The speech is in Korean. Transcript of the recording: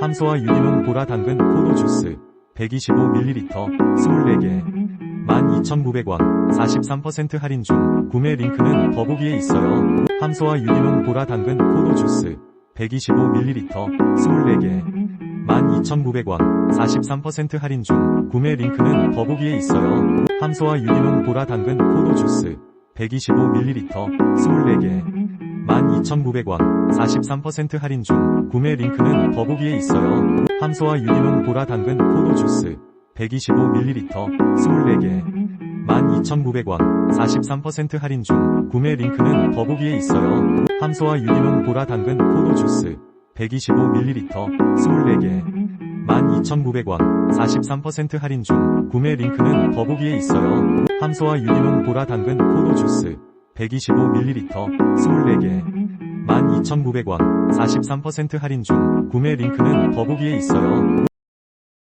함소와 유기농 보라 당근 포도 주스 125ml 24개 12,900원 43% 할인 중 구매 링크는 더보기에 있어요. 함소와 유기농 보라 당근 포도 주스 125ml 24개 12,900원 43% 할인 중 구매 링크는 더보기에 있어요. 함소와 유기농 보라 당근 포도 주스 125ml 24개 12,900원 43% 할인 중 구매 링크는 더보기에 있어요. 함소와 유기농 보라 당근 포도 주스 125ml 24개 12,900원 43% 할인 중 구매 링크는 더보기에 있어요. 함소와 유기농 보라 당근 포도 주스 125ml 24개 12,900원 43% 할인 중 구매 링크는 더보기에 있어요. 함소와 유기농 보라 당근 포도 주스 125ml 24개 12,900원 43% 할인 중 구매 링크는 더보기에 있어요.